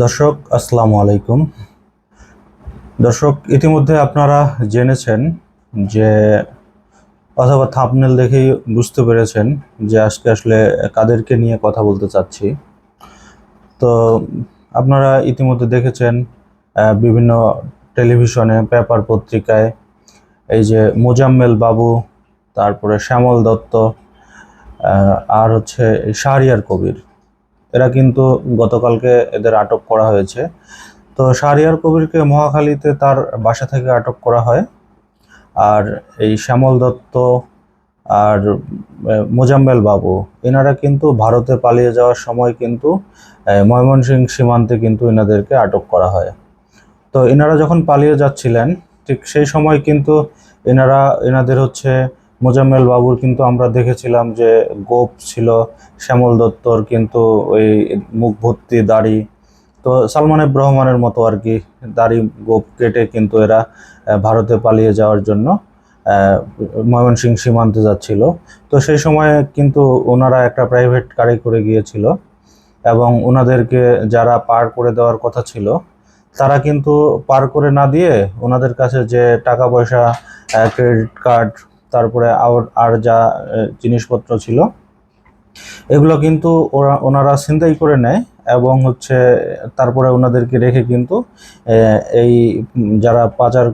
দর্শক, আসসালামু আলাইকুম। দর্শক, ইতিমধ্যে আপনারা জেনেছেন যে, অথবা থাপনেল দেখেই বুঝতে পেরেছেন যে আজকে আসলে কাদেরকে নিয়ে কথা বলতে চাচ্ছি। তো, আপনারা ইতিমধ্যে দেখেছেন বিভিন্ন টেলিভিশনে, পেপার পত্রিকায়, এই যে মোজাম্মেল বাবু, তারপরে শ্যামল দত্ত আর হচ্ছে শাহরিয়ার কবির। এরা কিন্তু গতকালকে এদের আটক করা হয়েছে। তো শাহরিয়ার কবিরকে মহাখালীতে তার বাসা থেকে আটক করা হয়। আর এই শ্যামল দত্ত আর মোজাম্মেল বাবু, এনারা কিন্তু ভারতে পালিয়ে যাওয়ার সময় কিন্তু ময়মনসিংহ সীমান্তে কিন্তু এনাদেরকে আটক করা হয়। তো এনারা যখন পালিয়ে যাচ্ছিলেন, ঠিক সেই সময় কিন্তু এনারা, এনাদের হচ্ছে মোজাম্মেল বাবুর কিন্তু আমরা দেখেছিলাম যে গোপ ছিল শ্যামল দত্তর কিন্তু ওই মুখ ভর্তি দাড়ি। তো সালমান রহমানের মতো আর কি দাড়ি গোপ কেটে কিন্তু এরা ভারতে পালিয়ে যাওয়ার জন্য আহ, ময়মনসিংহ সীমান্তে যাচ্ছিল। তো সেই সময় কিন্তু ওনারা একটা প্রাইভেট গাড়ি করে গিয়েছিল এবং ওনাদেরকে যারা পার করে দেওয়ার কথা ছিল তারা কিন্তু পার করে না দিয়ে ওনাদের কাছে যে টাকা পয়সা ক্রেডিট কার্ড তারপরে আর আর যা জিনিসপত্র ছিল, এগুলো কিন্তু ওরা ওনারা ছিনতাই করে নেয় এবং হচ্ছে তারপরে ওনাদেরকে রেখে কিন্তু এই যারা পাচার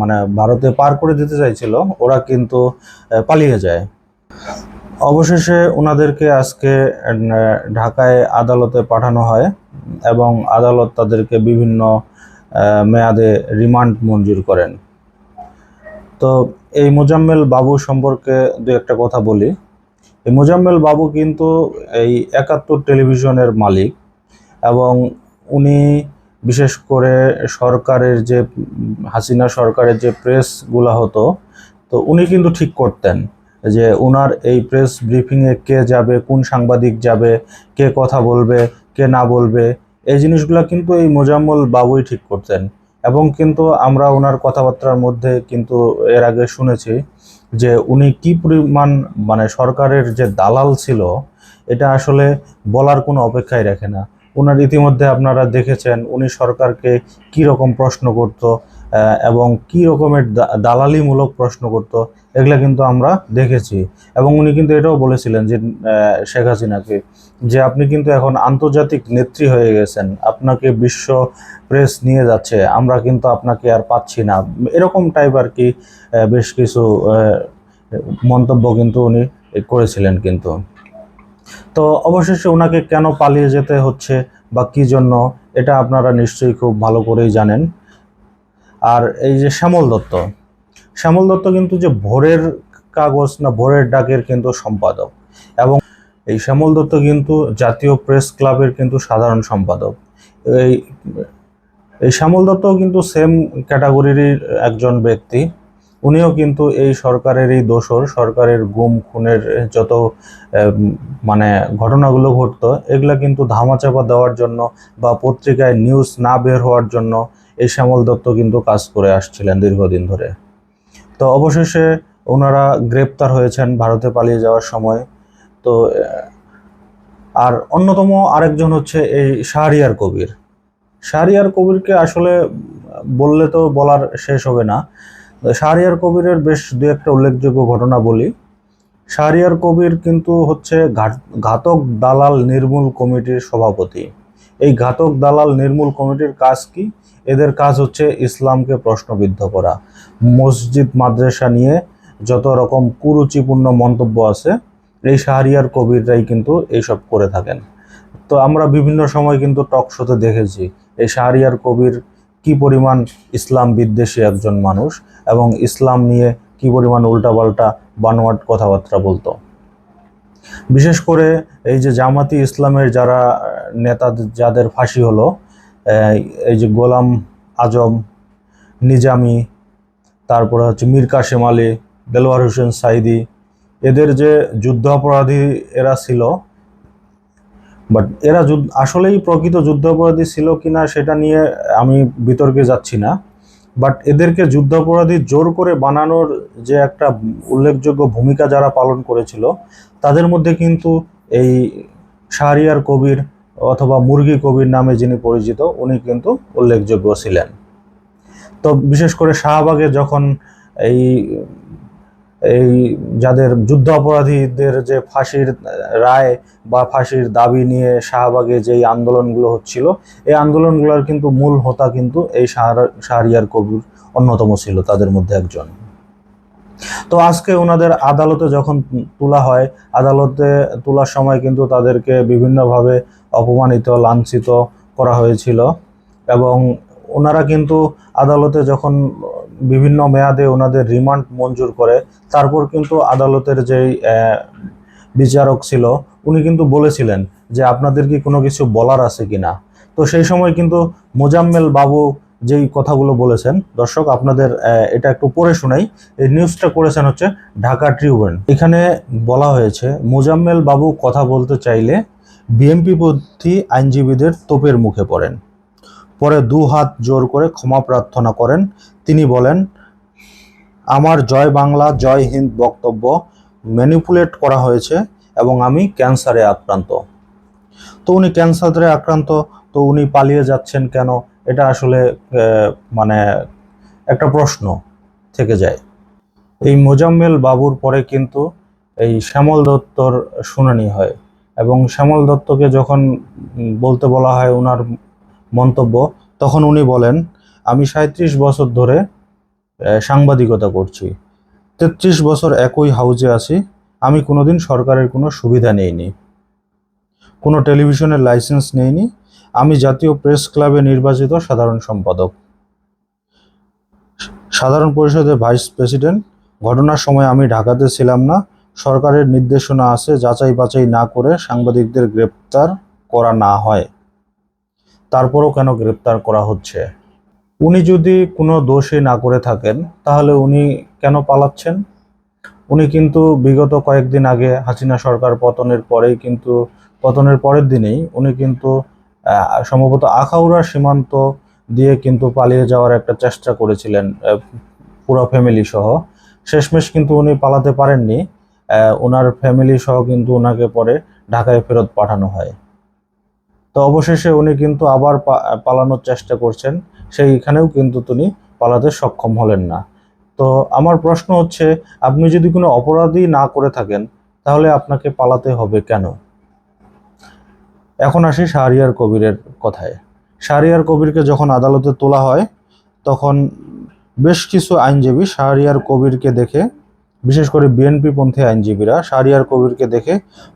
মানে ভারতে পার করে দিতে চাইছিল, ওরা কিন্তু পালিয়ে যায়। অবশেষে ওনাদেরকে আজকে ঢাকায় আদালতে পাঠানো হয় এবং আদালত তাদেরকে বিভিন্ন মেয়াদে রিমান্ড মঞ্জুর করেন। তো এই মোজাম্মেল বাবু সম্পর্কে দু একটা কথা বলি। এই মোজাম্মেল বাবু কিন্তু এই একাত্তর টেলিভিশনের মালিক এবং উনি বিশেষ করে সরকারের যে, হাসিনা সরকারের যে প্রেসগুলো হতো, তো উনি কিন্তু ঠিক করতেন যে উনার এই প্রেস ব্রিফিংয়ে কে যাবে, কোন সাংবাদিক যাবে, কে কথা বলবে, কে না বলবে, এই জিনিসগুলো কিন্তু এই মোজাম্মল বাবুই ঠিক করতেন। এবং কিন্তু আমরা ওনার কথাবার্তার মধ্যে কিন্তু এর আগে শুনেছি যে উনি কি পরিমাণ মানে সরকারের যে দালাল ছিল, এটা আসলে বলার কোনো অপেক্ষাই রাখে না। ওনার ইতিমধ্যে আপনারা দেখেছেন উনি সরকারকে কি রকম প্রশ্ন করত এবং কি রকমের দালালিমূলক প্রশ্ন করত, এগুলা কিন্তু আমরা দেখেছি। এবং উনি কিন্তু এটাও বলেছিলেন যে শেখ হাসিনাকে, যে আপনি কিন্তু এখন আন্তর্জাতিক নেত্রী হয়ে গেছেন, আপনাকে বিশ্ব প্রেস নিয়ে যাচ্ছে, আমরা কিন্তু আপনাকে আর পাচ্ছি না। এরকম টাইপ আর কি বেশ কিছু মন্তব্য কিন্তু উনি করেছিলেন কিন্তু। তো অবশেষে ওনাকে কেন পালিয়ে যেতে হচ্ছে বা কি জন্য, এটা আপনারা নিশ্চয়ই খুব ভালো করেই জানেন। আর এই যে শ্যামল দত্ত শ্যামল দত্ত কিন্তু যে ভোরের কাগজ না ভোরের ডাকের কিন্তু সম্পাদক এবং এই শ্যামল দত্ত কিন্তু জাতীয় প্রেস ক্লাবের কিন্তু সাধারণ সম্পাদক। এই এই শ্যামল দত্তও কিন্তু সেম ক্যাটাগরিরই একজন ব্যক্তি। উনিও কিন্তু এই সরকারেরই দোষর, সরকারের গুম, খুনের যত মানে ঘটনাগুলো ঘটতো, এগুলা কিন্তু ধামাচাপা দেওয়ার জন্য বা পত্রিকায় নিউজ না বের হওয়ার জন্য এই শ্যামল দত্ত কিন্তু কাজ করে আসছিলেন দীর্ঘদিন ধরে। তো অবশেষে ওনারা গ্রেপ্তার হয়েছেন ভারতে পালিয়ে যাওয়ার সময়। তো আর অন্যতম আরেকজন হচ্ছে এই শাহরিয়ার কবির। শাহরিয়ার কবিরকে আসলে বললে তো বলার শেষ হবে না। শাহরিয়ার কবিরের বেশ দু একটা উল্লেখযোগ্য ঘটনা বলি। শাহরিয়ার কবির কিন্তু হচ্ছে ঘাত- ঘাতক দালাল নির্মূল কমিটির সভাপতি। এই ঘাতক দালাল নির্মূল কমিটির কাজ কি? এদের কাজ হচ্ছে ইসলামকে প্রশ্নবিদ্ধ করা। মসজিদ, মাদ্রাসা নিয়ে যত রকম কুরুচিপূর্ণ মন্তব্য আছে, এই শাহরিয়ার কবিররাই কিন্তু এইসব করে থাকেন। তো আমরা বিভিন্ন সময় কিন্তু টক শোতে দেখেছি, এই শাহরিয়ার কবির কি পরিমাণ ইসলাম বিদ্বেষী একজন মানুষ এবং ইসলাম নিয়ে কি পরিমাণ উল্টাপাল্টা বানোয়াট কথাবার্তা বলতো। বিশেষ করে এই যে জামাতি ইসলামের যারা নেতা যাদের ফাঁসি হলো এই যে গোলাম আজম, নিজামি, তারপরে হচ্ছে মীর কাশেম আলী, দেলোয়ার হোসেন সাইদি, এদের যে যুদ্ধ অপরাধী এরা ছিল বাট এরা আসলেই প্রকৃত যুদ্ধাপরাধী ছিল কিনা সেটা নিয়ে আমি বিতর্কে যাচ্ছি না। বাট এদেরকে যুদ্ধাপরাধী জোর করে বানানোর যে একটা উল্লেখযোগ্য ভূমিকা যারা পালন করেছিল, তাদের মধ্যে কিন্তু এই শাহরিয়ার কবির অথবা মুরগি কবির নামে যিনি পরিচিত, উনি কিন্তু উল্লেখযোগ্য ছিলেন। তো বিশেষ করে শাহবাগে যখন এই এই যাদের যুদ্ধ অপরাধীদের যে ফাঁসির রায় বা ফাঁসির দাবি নিয়ে শাহবাগে যেই আন্দোলনগুলো হচ্ছিল, এই আন্দোলনগুলোর কিন্তু মূল হোতা কিন্তু এই শাহর- শাহরিয়ার কবির অন্যতম ছিল তাদের মধ্যে একজন। তো আজকে ওনাদের আদালতে যখন তোলা হয়, আদালতে তোলার সময় কিন্তু তাদেরকে বিভিন্নভাবে অপমানিত, লাঞ্ছিত করা হয়েছিল এবং ওনারা কিন্তু আদালতে যখন বিভিন্ন মেয়াদে ওনাদের রিমান্ড মঞ্জুর করে। তারপর কিন্তু আদালতের যেই বিচারক ছিল, উনি কিন্তু বলেছিলেন যে আপনাদের কি কোনো কিছু বলার আছে কি না তো সেই সময় কিন্তু মোজাম্মেল বাবু যেই কথাগুলো বলেছেন, দর্শক আপনাদের এটা একটু পড়ে শোনাই, এই নিউজটা করেছেন হচ্ছে ঢাকা ট্রিবিউন। এখানে বলা হয়েছে, মোজাম্মেল বাবু কথা বলতে চাইলে বিএমপি আইনজীবীদের তোপের মুখে পড়েন। পরে দু হাত জোর করে ক্ষমা প্রার্থনা করেন। তিনি বলেন, আমার জয় বাংলা, জয় হিন্দ বক্তব্য ম্যানিপুলেট করা হয়েছে এবং আমি ক্যান্সারে আক্রান্ত। তো উনি ক্যান্সারে আক্রান্ত, তো উনি পালিয়ে যাচ্ছেন কেন? এটা আসলে মানে একটা প্রশ্ন থেকে যায়। এই মোজাম্মেল বাবুর পরে কিন্তু এই শ্যামল দত্তর শুনানি হয় এবং শ্যামল দত্তকে যখন বলতে বলা হয় ওনার মন্তব্য, তখন উনি বলেন, আমি সাঁত্রিশ বছর ধরে সাংবাদিকতা করছি। তেত্রিশ বছর একই হাউজে আছি। আমি কোনোদিন সরকারের কোনো সুবিধা নেইনি। কোনো টেলিভিশনের লাইসেন্স নেইনি। আমি জাতীয় প্রেস ক্লাবে নির্বাচিত সাধারণ সম্পাদক। সাধারণ পরিষদের ভাইস প্রেসিডেন্ট, ঘটনার সময় আমি ঢাকাতে ছিলাম না। সরকারের নির্দেশনা আছে যাচাই বাছাই না করে সাংবাদিকদের গ্রেপ্তার করা না হয়। তারপরও কেন গ্রেপ্তার করা হচ্ছে? উনি যদি কোনো দোষই না করে থাকেন, তাহলে উনি কেন পালাচ্ছেন? উনি কিন্তু বিগত কয়েকদিন আগে হাসিনা সরকার পতনের পরেই কিন্তু, পতনের পরের দিনেই উনি কিন্তু সম্ভবত আখাউড়া সীমান্ত দিয়ে কিন্তু পালিয়ে যাওয়ার একটা চেষ্টা করেছিলেন পুরো ফ্যামিলি সহ। শেষমেশ কিন্তু উনি পালাতে পারেননি ওনার ফ্যামিলি সহ কিন্তু ওনাকে পরে ঢাকায় ফেরত পাঠানো হয়। তো অবশেষে উনি কিন্তু আবার পালানোর চেষ্টা করছেন। সেইখানেও কিন্তু তিনি পালাতে সক্ষম হলেন না। তো আমার প্রশ্ন হচ্ছে, আপনি যদি কোনো অপরাধী না করে থাকেন, তাহলে আপনাকে পালাতে হবে কেন? এখন আসি শাহরিয়ার কবিরের কথায়। শাহরিয়ার কবিরকে যখন আদালতে তোলা হয়, তখন বেশ কিছু আইনজীবী শাহরিয়ার কবিরকে দেখে, বিশেষ করে বিএনপি পন্থী আইনজীবীরা শাহরিয়ার কবিরকে দেখে,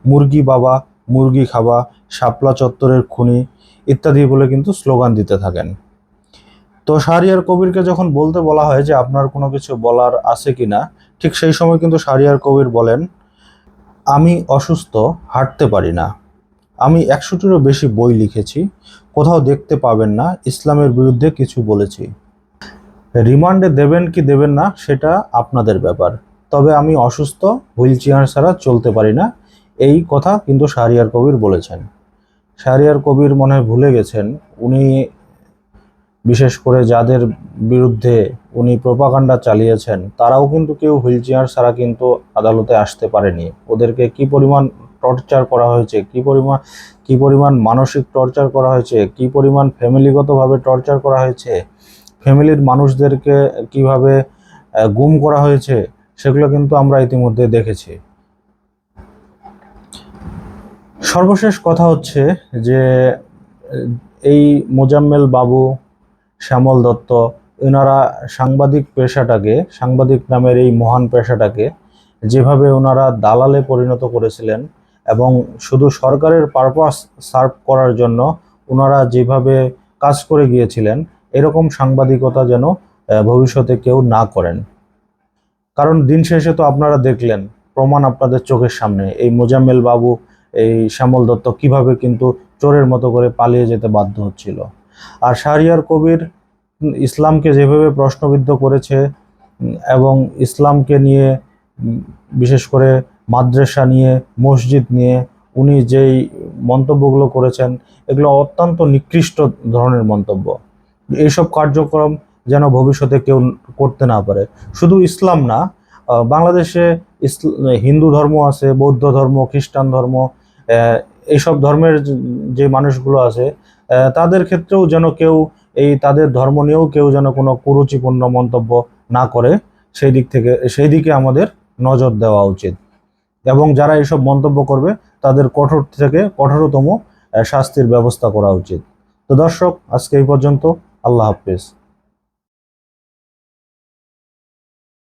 মুরগি বাবা মুরগি খাবা শাপলা চত্বরের খুনি ইত্যাদি বলে কিন্তু স্লোগান দিতে থাকেন। তো শাহরিয়ার কবিরকে যখন বলতে বলা হয় যে আপনার কোনো কিছু বলার আছে কিনা, ঠিক সেই সময় কিন্তু শাহরিয়ার কবির বলেন, আমি অসুস্থ, হাঁটতে পারি না। আমি একশোটিরও বেশি বই লিখেছি, কোথাও দেখতে পাবেন না, ইসলামের বিরুদ্ধে কিছু বলেছি। রিমান্ডে দেবেন কি দেবেন না, সেটা আপনাদের ব্যাপার। তবে আমি অসুস্থ, হুইল চেয়ার ছাড়া চলতে পারি না এই কথা কিন্তু শাহরিয়ার কবির বলেছেন। শাহরিয়ার কবির মনে ভুলে গেছেন, উনি বিশেষ করে যাদের বিরুদ্ধে উনি প্রোপাগান্ডা চালিয়েছেন, তারাও কিন্তু কেউ হুইল চেয়ার ছাড়া কিন্তু আদালতে আসতে পারেনি। ওদেরকে কি পরিমাণ টর্চার করা হয়েছে, কি পরিমাণ কি পরিমাণ মানসিক টর্চার করা হয়েছে, কি পরিমাণ ফ্যামিলিগতভাবে টর্চার করা হয়েছে, ফ্যামিলির মানুষদেরকে কীভাবে গুম করা হয়েছে, সেগুলো কিন্তু আমরা ইতিমধ্যে দেখেছি। সর্বশেষ কথা হচ্ছে যে, এই মোজাম্মেল বাবু, শ্যামল দত্ত এনারা সাংবাদিক পেশাটাকে, সাংবাদিক নামের এই মহান পেশাটাকে, যেভাবে ওনারা দালালে পরিণত করেছিলেন এবং শুধু সরকারের পারপাস সার্ভ করার জন্য ওনারা যেভাবে কাজ করে গিয়েছিলেন, এরকম সাংবাদিকতা যেন ভবিষ্যতে কেউ না করেন। কারণ দিন শেষে তো আপনারা দেখলেন, প্রমাণ আপনাদের চোখের সামনে, এই মোজাম্মেল বাবু এই শ্যামল দত্ত কীভাবে কিন্তু চোরের মতো করে পালিয়ে যেতে বাধ্য হচ্ছিল। আর শাহরিয়ার কবির ইসলামকে যেভাবে প্রশ্নবিদ্ধ করেছে, এবং ইসলামকে নিয়ে, বিশেষ করে মাদ্রাসা নিয়ে, মসজিদ নিয়ে, উনি যেই মন্তব্যগুলো করেছেন, এগুলো অত্যন্ত নিকৃষ্ট ধরনের মন্তব্য। এইসব কার্যক্রম যেন ভবিষ্যতে কেউ করতে না পারে। শুধু ইসলাম না বাংলাদেশে হিন্দু ধর্ম আছে, বৌদ্ধ ধর্ম, খ্রিস্টান ধর্ম এইসব ধর্মের যে- মানুষগুলো আছে তাদের ক্ষেত্রেও যেন কেউ এই তাদের ধর্ম নিয়েও কেউ যেন কোনো কুরুচিপূর্ণ মন্তব্য না করে, সেই দিক থেকে, সেই দিকে আমাদের নজর দেওয়া উচিত। এবং যারা এইসব মন্তব্য করবে, তাদের কঠোর থেকে কঠোরতম শাস্তির ব্যবস্থা করা উচিত। তো দর্শক, আজকে এই পর্যন্ত, আল্লাহ হাফেজ।